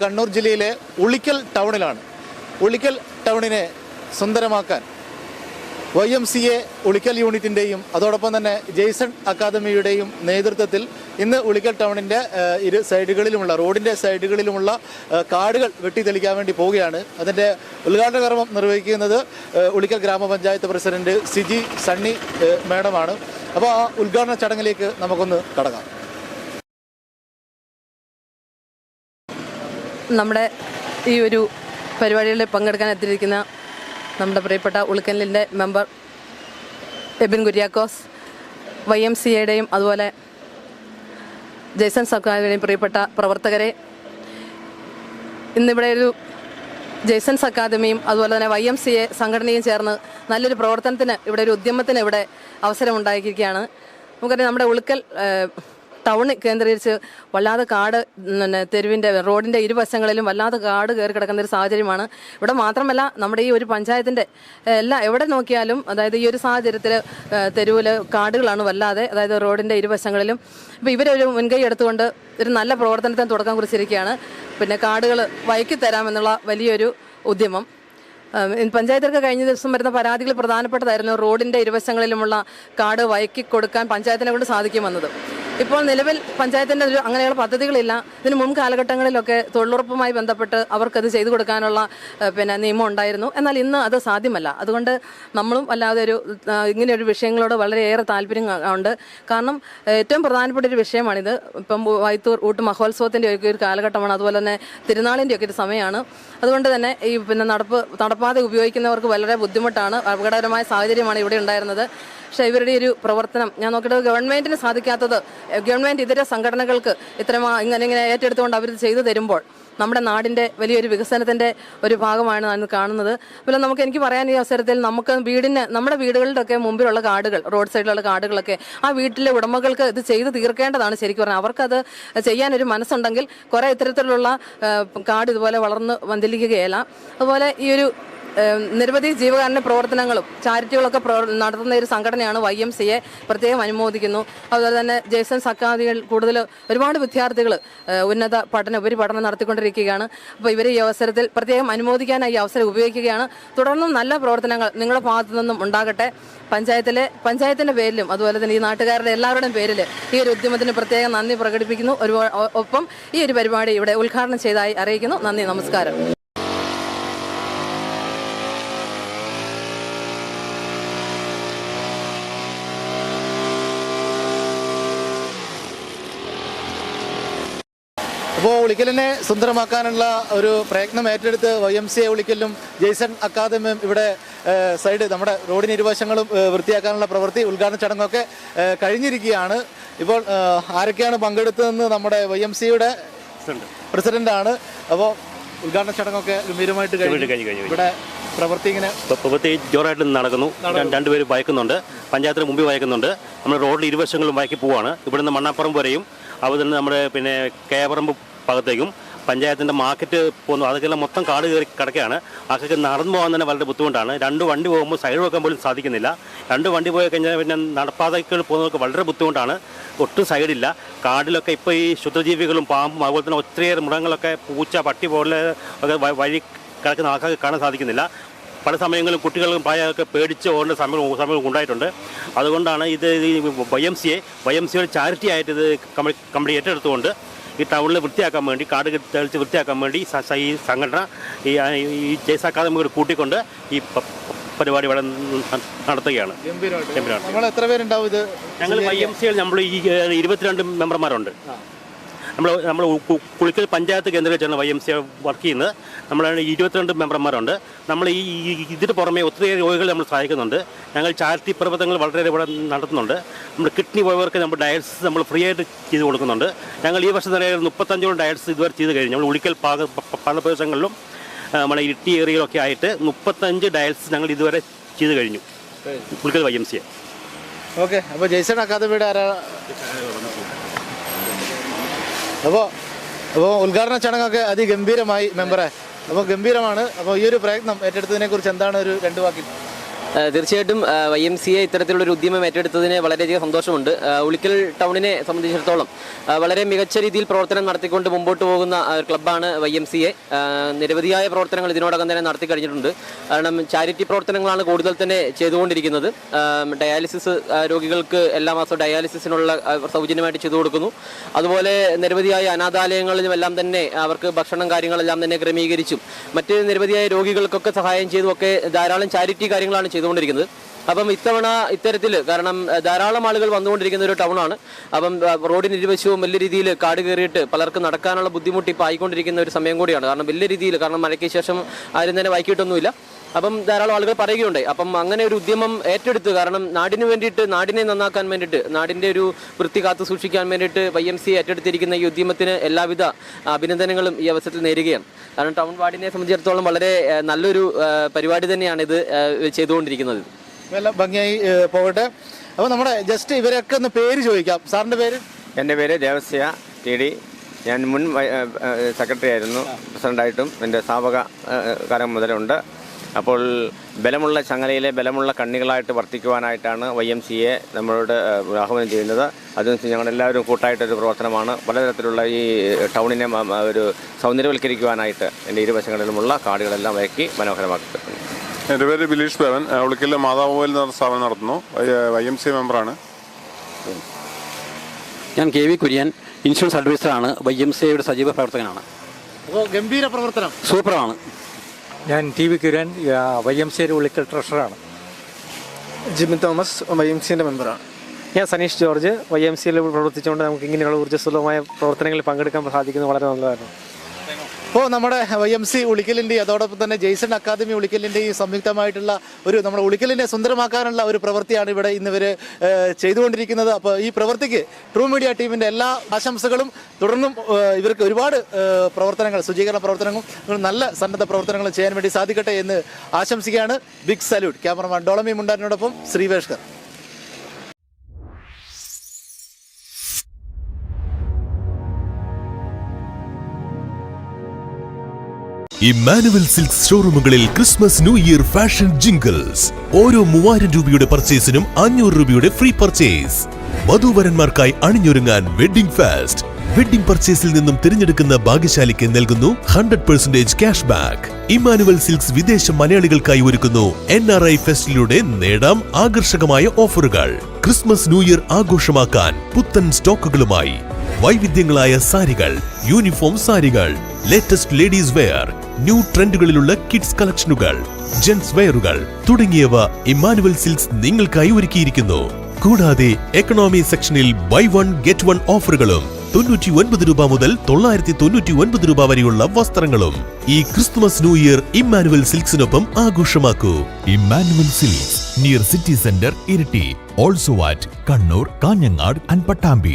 കണ്ണൂർ ജില്ലയിലെ ഉളിക്കൽ ടൗണിലാണ്. ഉളിക്കൽ ടൗണിനെ സുന്ദരമാക്കാൻ Y M C A Ulikkal യൂണിറ്റിന്റെയും അതോടൊപ്പം തന്നെ ജെയ്സൺ അക്കാദമിയുടെയും നേതൃത്വത്തിൽ ഇന്ന് ഉളിക്കൽ ടൗണിന്റെ ഇരു സൈഡുകളിലുമുള്ള റോഡിന്റെ സൈഡുകളിലുമുള്ള കാടുകൾ വെട്ടിത്തെളിക്കാൻ വേണ്ടി പോവുകയാണ്. അതിന്റെ ഉദ്ഘാടന കർമ്മം നിർവഹിക്കുന്നത് ഉളിക്കൽ ഗ്രാമപഞ്ചായത്ത് പ്രസിഡന്റ് സിജി സണ്ണി മേഡമാണ്. അപ്പോൾ ആ ഉദ്ഘാടന ചടങ്ങിലേക്ക് നമുക്കൊന്ന് കടക്കാം. നമ്മുടെ ഈ ഒരു പരിപാടികളിൽ പങ്കെടുക്കാൻ എത്തിയിരിക്കുന്ന നമ്മുടെ പ്രിയപ്പെട്ട ഉളുക്കലിന്റെ member Ebin Kuriakose Y M C എയുടെയും അതുപോലെ ജയ്സൺ സർക്കാരുടെയും പ്രിയപ്പെട്ട പ്രവർത്തകരെ. ഇന്നിവിടെ ഒരു ജയ്സൺസ് അക്കാദമിയും അതുപോലെ തന്നെ വൈ എം സി എ സംഘടനയും ചേർന്ന് നല്ലൊരു പ്രവർത്തനത്തിന് ഇവിടെ ഒരു ഉദ്യമത്തിന് ഇവിടെ അവസരമുണ്ടായിരിക്കുകയാണ്. നമുക്കറിയാം നമ്മുടെ ഉളുക്കൽ ടൗൺ കേന്ദ്രീകരിച്ച് വല്ലാതെ കാട് പിന്നെ തെരുവിന്റെ റോഡിന്റെ ഇരുവശങ്ങളിലും വല്ലാതെ കാട് കയറി കിടക്കുന്ന ഒരു സാഹചര്യമാണ്. ഇവിടെ മാത്രമല്ല നമ്മുടെ ഈ ഒരു പഞ്ചായത്തിന്റെ എല്ലാ എവിടെ നോക്കിയാലും അതായത് ഈ ഒരു സാഹചര്യത്തിൽ തെരുവിൽ കാടുകളാണ് വല്ലാതെ അതായത് റോഡിന്റെ ഇരുവശങ്ങളിലും. ഇപ്പോൾ ഇവരൊരു മുൻകൈ എടുത്തുകൊണ്ട് ഒരു നല്ല പ്രവർത്തനത്തിന് തുടക്കം കുറിച്ചിരിക്കുകയാണ്. പിന്നെ കാടുകൾ വൈക്കി തരാമെന്നുള്ള വലിയൊരു ഉദ്യമം. പഞ്ചായത്തിലൊക്കെ കഴിഞ്ഞ ദിവസം വരുന്ന പരാതികൾ പ്രധാനപ്പെട്ടതായിരുന്നു റോഡിന്റെ ഇരുവശങ്ങളിലുമുള്ള കാട് വയക്കി കൊടുക്കാൻ പഞ്ചായത്തിനെ കൊണ്ട് സാധിക്കുമെന്നത്. ഇപ്പോൾ നിലവിൽ പഞ്ചായത്തിന്റെ ഒരു അങ്ങനെയുള്ള പദ്ധതികളില്ല. ഇതിന് മുൻ കാലഘട്ടങ്ങളിലൊക്കെ തൊഴിലുറപ്പുമായി ബന്ധപ്പെട്ട് അവർക്കത് ചെയ്തു കൊടുക്കാനുള്ള പിന്നെ നിയമം ഉണ്ടായിരുന്നു. എന്നാൽ ഇന്ന് അത് സാധ്യമല്ല. അതുകൊണ്ട് നമ്മളും അല്ലാതെ ഒരു ഇങ്ങനെയൊരു വിഷയങ്ങളോട് വളരെയേറെ താല്പര്യം ഉണ്ട്. കാരണം ഏറ്റവും പ്രധാനപ്പെട്ട ഒരു വിഷയമാണിത്. ഇപ്പം വൈത്തൂർ ഊട്ട് മഹോത്സവത്തിന്റെ ഒക്കെ ഒരു കാലഘട്ടമാണ്. അതുപോലെ തന്നെ തിരുനാളിന്റെ ഒക്കെ ഒരു സമയമാണ്. അതുകൊണ്ട് തന്നെ ഈ പിന്നെ നടപ്പ് നടപ്പാതെ ഉപയോഗിക്കുന്നവർക്ക് വളരെ ബുദ്ധിമുട്ടാണ്. അപകടകരമായ സാഹചര്യമാണ് ഇവിടെ ഉണ്ടായിരുന്നത്. പക്ഷേ ഇവരുടെ ഒരു പ്രവർത്തനം ഞാൻ നോക്കിയിട്ട് ഗവൺമെന്റിന് സാധിക്കാത്തത് ഗവൺമെന്റ് ഇതര സംഘടനകൾക്ക് ഇത്തരം ഇങ്ങനെ ഇങ്ങനെ ഏറ്റെടുത്തുകൊണ്ട് അവർ ചെയ്തു തരുമ്പോൾ നമ്മുടെ നാടിന്റെ വലിയൊരു വികസനത്തിന്റെ ഒരു ഭാഗമാണ് ഞാൻ കാണുന്നത്. അതുപോലെ നമുക്ക് എനിക്ക് പറയാൻ ഈ അവസരത്തിൽ നമുക്ക് വീടിന് നമ്മുടെ വീടുകളുടെ ഒക്കെ മുമ്പിലുള്ള കാടുകൾ റോഡ് സൈഡിലുള്ള കാടുകളൊക്കെ ആ വീട്ടിലെ ഉടമകൾക്ക് ഇത് ചെയ്ത് തീർക്കേണ്ടതാണ് ശരിക്കും പറഞ്ഞാൽ. അവർക്കത് ചെയ്യാനൊരു മനസ്സുണ്ടെങ്കിൽ കുറേ ഇത്തരത്തിലുള്ള കാട് ഇതുപോലെ വളർന്ന് വന്നിരിക്കുകയല്ല. അതുപോലെ ഈ ഒരു നിരവധി ജീവകാരുണ്യ പ്രവർത്തനങ്ങളും ചാരിറ്റികളൊക്കെ നടത്തുന്ന ഒരു സംഘടനയാണ് വൈ എം സിയെ പ്രത്യേകം അനുമോദിക്കുന്നു. അതുപോലെ തന്നെ ജേസൺ സക്കാദികൾ കൂടുതൽ ഒരുപാട് വിദ്യാർത്ഥികൾ ഉന്നത പഠനം ഉപരിപഠനം നടത്തിക്കൊണ്ടിരിക്കുകയാണ്. അപ്പോൾ ഇവർ ഈ അവസരത്തിൽ പ്രത്യേകം അനുമോദിക്കാനായി അവസരം ഉപയോഗിക്കുകയാണ്. തുടർന്നും നല്ല പ്രവർത്തനങ്ങൾ നിങ്ങളുടെ ഭാഗത്തു നിന്നും ഉണ്ടാകട്ടെ. പഞ്ചായത്തിലെ പഞ്ചായത്തിന്റെ പേരിലും അതുപോലെ തന്നെ ഈ നാട്ടുകാരുടെ എല്ലാവരുടെയും പേരിൽ ഈ ഒരു ഉദ്യമത്തിന് പ്രത്യേകം നന്ദി പ്രകടിപ്പിക്കുന്നു. ഒരു ഒപ്പം ഈ ഒരു പരിപാടി ഇവിടെ ഉദ്ഘാടനം ചെയ്തതായി അറിയിക്കുന്നു. നന്ദി നമസ്കാരം. അപ്പോൾ ഉളിക്കലിനെ സുന്ദരമാക്കാനുള്ള ഒരു പ്രയത്നം ഏറ്റെടുത്ത് വൈ എം സി എ ഉളിക്കലും ജെയ്സൺ അക്കാദമിയും ഇവിടെ സൈഡ് നമ്മുടെ റോഡിന് ഇരുവശങ്ങളും വൃത്തിയാക്കാനുള്ള പ്രവൃത്തി ഉദ്ഘാടന ചടങ്ങൊക്കെ കഴിഞ്ഞിരിക്കുകയാണ്. ഇപ്പോൾ ആരൊക്കെയാണ് പങ്കെടുത്തതെന്ന് നമ്മുടെ വൈ എം സിയുടെ പ്രസിഡന്റാണ്. അപ്പോൾ ഉദ്ഘാടന ചടങ്ങൊക്കെ ഗംഭീരമായിട്ട് കഴിഞ്ഞു. ഇവിടെ പ്രവൃത്തി ഇങ്ങനെ പ്രവൃത്തി ജോറായിട്ട് നടക്കുന്നു. രണ്ടുപേരും വായിക്കുന്നുണ്ട്. പഞ്ചായത്തിന് മുമ്പിൽ വായിക്കുന്നുണ്ട്. നമ്മൾ റോഡിൽ ഇരുവശങ്ങളും വായിക്കി പോവാണ്. ഇവിടുന്ന് മണ്ണാപ്പുറം വരെയും അവിടെ നിന്ന് നമ്മുടെ പിന്നെ കേവറമ്പ് ഭാഗത്തേക്കും പഞ്ചായത്തിന്റെ മാർക്കറ്റ് പോകുന്നു. അതൊക്കെല്ലാം മൊത്തം കാട് കയറി കിടക്കുകയാണ്. അതൊക്കെ നടന്നു പോകാൻ തന്നെ വളരെ ബുദ്ധിമുട്ടാണ്. രണ്ട് വണ്ടി പോകുമ്പോൾ സൈഡ് വെക്കാൻ പോലും സാധിക്കുന്നില്ല. രണ്ട് വണ്ടി പോയി കഴിഞ്ഞാൽ പിന്നെ നടപ്പാതകൾ പോകുന്നവർക്ക് വളരെ ബുദ്ധിമുട്ടാണ്. ഒട്ടും സൈഡില്ല. കാടിലൊക്കെ ഇപ്പോൾ ഈ ശുദ്ധജീവികളും പാമ്പും അതുപോലെ തന്നെ ഒത്തിരിയേറെ മൃഗങ്ങളൊക്കെ പൂച്ച പട്ടി പോലെ ഒക്കെ വഴി കിടക്കുന്ന ആൾക്കാർക്ക് കാണാൻ സാധിക്കുന്നില്ല. പല സമയങ്ങളിലും കുട്ടികളും പ്രായമൊക്കെ പേടിച്ച് പോകേണ്ട സമയം സമയം ഉണ്ടായിട്ടുണ്ട്. അതുകൊണ്ടാണ് ഇത് Y M C A Y M സിയുടെ ചാരിറ്റി ആയിട്ട് ഇത് കമ്പനി കമ്പനി ഏറ്റെടുത്തുകൊണ്ട് ഈ ടൗണിൽ വൃത്തിയാക്കാൻ വേണ്ടി കാട് തെളിച്ച് വൃത്തിയാക്കാൻ വേണ്ടി ഈ സംഘടന ഈ ഈ ജയ്സ് അക്കാദമി കൂടി കൂട്ടിക്കൊണ്ട് ഈ പരിപാടി ഇവിടെ നടത്തുകയാണ്. നമ്മൾ എത്ര പേരുണ്ടാവും ഇത്? ഞങ്ങൾ വൈ എം സിയിൽ നമ്മൾ ഈ ഇരുപത്തിരണ്ട് മെമ്പർമാരുണ്ട്. നമ്മൾ നമ്മൾ കുളിക്കൽ പഞ്ചായത്ത് കേന്ദ്രീകരിച്ചാണ് വൈ എം സി വർക്ക് ചെയ്യുന്നത്. നമ്മളാണ് ഇരുപത്തിരണ്ട് മെമ്പർമാരുണ്ട്. നമ്മൾ ഈ ഈ- ഇതിന് പുറമെ ഒത്തിരിയേറെ രോഗികൾ നമ്മൾ സഹായിക്കുന്നുണ്ട്. ഞങ്ങൾ ചാരിറ്റി പ്രവർത്തനങ്ങൾ വളരെ ഇവിടെ നടത്തുന്നുണ്ട്. നമ്മൾ കിഡ്നി പോയവർക്ക് നമ്മൾ ഡയൽസിസ് നമ്മൾ ഫ്രീ ആയിട്ട് ചെയ്ത് കൊടുക്കുന്നുണ്ട്. ഞങ്ങൾ ഈ വർഷം തന്നെ മുപ്പത്തഞ്ചോളം ഡയൽസിസ് ഇതുവരെ ചെയ്ത് കഴിഞ്ഞു. നമ്മൾ ഉളിക്കൽ പാക പല പ്രദേശങ്ങളിലും നമ്മുടെ ഇരിട്ടി ഏരിയയിലൊക്കെ ആയിട്ട് മുപ്പത്തഞ്ച് ഡയൽസിസ് ഞങ്ങൾ ഇതുവരെ ചെയ്ത് കഴിഞ്ഞു. Ulikkal Y M C okay അപ്പോൾ ജയ്സൺ അക്കാദമിയുടെ ആരാ അപ്പോൾ അപ്പോൾ ഉദ്ഘാടന ചടങ്ങൊക്കെ അതിഗംഭീരമായി മെമ്പറെ. അപ്പോൾ ഗംഭീരമാണ്. അപ്പോൾ ഈ ഒരു പ്രയത്നം ഏറ്റെടുത്തതിനെ കുറിച്ച് എന്താണ് ഒരു രണ്ട് വാക്കിൽ ആ, തീർച്ചയായിട്ടും വൈ എം സി എ ഇത്തരത്തിലുള്ളൊരു ഉദ്യമം ഏറ്റെടുത്തതിന് വളരെയധികം സന്തോഷമുണ്ട്. ഉളിക്കൽ ടൗണിനെ സംബന്ധിച്ചിടത്തോളം വളരെ മികച്ച രീതിയിൽ പ്രവർത്തനം നടത്തിക്കൊണ്ട് മുമ്പോട്ട് പോകുന്ന ഒരു ക്ലബ്ബാണ് വൈ എം സി എ നിരവധിയായ പ്രവർത്തനങ്ങൾ ഇതിനോടകം തന്നെ നടത്തി കഴിഞ്ഞിട്ടുണ്ട്. കാരണം ചാരിറ്റി പ്രവർത്തനങ്ങളാണ് കൂടുതൽ തന്നെ ചെയ്തുകൊണ്ടിരിക്കുന്നത്. ഡയാലിസിസ് രോഗികൾക്ക് എല്ലാ മാസവും ഡയാലിസിസിനുള്ള സൗജന്യമായിട്ട് ചെയ്തു കൊടുക്കുന്നു. അതുപോലെ നിരവധിയായ അനാഥാലയങ്ങളിലും എല്ലാം തന്നെ അവർക്ക് ഭക്ഷണം കാര്യങ്ങളെല്ലാം തന്നെ ക്രമീകരിച്ചും മറ്റ് നിരവധിയായ രോഗികൾക്കൊക്കെ സഹായം ചെയ്തും ഒക്കെ ധാരാളം ചാരിറ്റി കാര്യങ്ങളാണ് ചെയ്തുകൊണ്ടിരിക്കുന്നത്. അപ്പം ഇത്തവണ ഇത്തരത്തിൽ കാരണം ധാരാളം ആളുകൾ വന്നുകൊണ്ടിരിക്കുന്ന ഒരു ടൗണാണ്. അപ്പം റോഡിന് ഇരുവശവും വലിയ രീതിയിൽ കാട് കയറിയിട്ട് പലർക്കും നടക്കാനുള്ള ബുദ്ധിമുട്ട് ഇപ്പോൾ ആയിക്കൊണ്ടിരിക്കുന്ന ഒരു സമയം കൂടിയാണ്. കാരണം വലിയ രീതിയിൽ കാരണം മഴയ്ക്ക് ശേഷം ആരും തന്നെ വൈകിട്ടൊന്നുമില്ല അപ്പം ധാരാളം ആളുകൾ പറയുകയുണ്ടായി. അപ്പം അങ്ങനെ ഒരു ഉദ്യമം ഏറ്റെടുത്ത്. കാരണം നാടിന് വേണ്ടിയിട്ട് നാടിനെ നന്നാക്കാൻ വേണ്ടിയിട്ട് നാടിന്റെ ഒരു വൃത്തി കാത്തു സൂക്ഷിക്കാൻ വേണ്ടിയിട്ട് വൈ എം സി ഏറ്റെടുത്തിരിക്കുന്ന ഈ ഉദ്യമത്തിന് എല്ലാവിധ അഭിനന്ദനങ്ങളും ഈ അവസരത്തിൽ നേരുകയാണ്. കാരണം ടൗൺ വാർഡിനെ സംബന്ധിച്ചിടത്തോളം വളരെ നല്ലൊരു പരിപാടി തന്നെയാണ് ഇത് ചെയ്തുകൊണ്ടിരിക്കുന്നത്. ഭംഗിയായി പോകട്ടെ. അപ്പോൾ നമ്മുടെ ജസ്റ്റ് ഇവരൊക്കെ ഒന്ന് പേര് ചോദിക്കാം. സാറിന്റെ പേര്? എന്റെ പേര് ദേവസ്യ ടി ഡി. ഞാൻ മുൻ സെക്രട്ടറി ആയിരുന്നു. പ്രസിഡന്റായിട്ടും എന്റെ സ്ഥാപക കാലം മുതലുണ്ട്. അപ്പോൾ ബലമുള്ള ചങ്ങലയിലെ ബലമുള്ള കണ്ണികളായിട്ട് വർത്തിക്കുവാനായിട്ടാണ് വൈ എം സി എ നമ്മളോട് ആഹ്വാനം ചെയ്യുന്നത്. അതിന് ഞങ്ങളെല്ലാവരും കൂട്ടായിട്ടൊരു പ്രവർത്തനമാണ്. പലതരത്തിലുള്ള ഈ ടൗണിനെ ഒരു സൗന്ദര്യവൽക്കരിക്കുവാനായിട്ട് എന്റെ ഇരുവശങ്ങളിലുമുള്ള കാടുകളെല്ലാം വയക്കി മനോഹരമാക്കി എന്റെ പേര് ബിലീഷ് പേവൻ ഉളിക്കലിലെ മാതാവോയിൽ എന്ന സ്ഥാപനം നടത്തുന്നു. വൈ എം സി മെമ്പറാണ്. ഞാൻ കെ വി കുര്യൻ ഇൻഷുറൻസ് അഡ്വൈസറാണ്. വൈ എം സി ഐയുടെ സജീവ പ്രവർത്തകനാണ്. അപ്പോൾ ഗംഭീര പ്രവർത്തനം. സൂപ്പറാണ്. ഞാൻ T V Kiran Y M സിയുടെ ഉള്ളിക്കൽ ട്രഷറാണ്. ജിമ്മി തോമസ് വൈ എം സിന്റെ മെമ്പറാണ്. ഞാൻ സനീഷ് ജോർജ് വൈ എം സിയിൽ പ്രവർത്തിച്ചുകൊണ്ട് നമുക്ക് ഇങ്ങനെയുള്ള ഊർജസ്വലമായ പ്രവർത്തനങ്ങളിൽ പങ്കെടുക്കാൻ സാധിക്കുന്നത് വളരെ നല്ലതായിരുന്നു. ഇപ്പോൾ നമ്മുടെ വൈ എം സി ഉളിക്കലിന്റെയും അതോടൊപ്പം തന്നെ ജെയ്സൺ അക്കാദമി ഉളിക്കലിന്റെയും സംയുക്തമായിട്ടുള്ള ഒരു നമ്മുടെ ഉളിക്കലിനെ സുന്ദരമാക്കാനുള്ള ഒരു പ്രവൃത്തിയാണ് ഇവിടെ ഇന്ന് ഇവർ ചെയ്തുകൊണ്ടിരിക്കുന്നത്. അപ്പോൾ ഈ പ്രവൃത്തിക്ക് ട്രൂ മീഡിയ ടീമിന്റെ എല്ലാ ആശംസകളും തുടർന്നും ഇവർക്ക് ഒരുപാട് പ്രവർത്തനങ്ങൾ ശുചീകരണ പ്രവർത്തനങ്ങളും നല്ല സന്നദ്ധ പ്രവർത്തനങ്ങളും ചെയ്യാൻ വേണ്ടി സാധിക്കട്ടെ എന്ന് ആശംസിക്കുകയാണ്. ബിഗ് സല്യൂട്ട് ക്യാമറമാൻ ഡോളമി മുണ്ടാനോടൊപ്പം Sreeveshkar. Emmanuel silks ഷോറൂമുകളിൽ Christmas new year fashion jingles. ഓരോ മൂവായിരം രൂപയുടെ പർച്ചേസിനും അഞ്ഞൂറ് രൂപയുടെ ഫ്രീ പർച്ചേസ്. വധൂവരന്മാർക്കായി അണിഞ്ഞൊരുങ്ങാൻ വെഡിംഗ് ഫാസ്റ്റ്. വെഡിംഗ് പർച്ചേസിൽ നിന്നും തിരഞ്ഞെടുക്കുന്ന ഭാഗ്യശാലിക്ക് നൽകുന്നു hundred percentage cash back. Emmanuel silks വിദേശ മലയാളികൾക്കായി ഒരുക്കുന്നു എൻ ആർ ഐ ഫെസ്റ്റിലൂടെ നേടാം ആകർഷകമായ ഓഫറുകൾ. ക്രിസ്മസ് ന്യൂ ഇയർ ആഘോഷമാക്കാൻ പുത്തൻ സ്റ്റോക്കുകളുമായി. വൈവിധ്യങ്ങളായ സാരികൾ യൂണിഫോം സാരികൾ ലേറ്റസ്റ്റ് ലേഡീസ് വെയർ ന്യൂ ട്രെൻഡുകളിലുള്ള കിഡ്സ് കളക്ഷനുകൾ ജെൻസ് വെയറുകൾ തുടങ്ങിയവ ഇമ്മാനുവൽ സിൽക്സ് നിങ്ങൾക്കായി ഒരുക്കിയിരിക്കുന്നു. കൂടാതെ എക്കണോമി സെക്ഷനിൽ ബൈ വൺ ഗെറ്റ് വൺ ഓഫറുകളും തൊണ്ണൂറ്റി ഒൻപത് രൂപ മുതൽ തൊള്ളായിരത്തി തൊണ്ണൂറ്റി ഒൻപത് രൂപ വരെയുള്ള വസ്ത്രങ്ങളും ഈ ക്രിസ്തുമസ് ന്യൂ ഇയർ ഇമ്മാനുവൽ സിൽക്സിനൊപ്പം ആഘോഷമാക്കൂ. Emmanuel silks near city centre Iritty also at Kannur Kanhangad and Pattambi.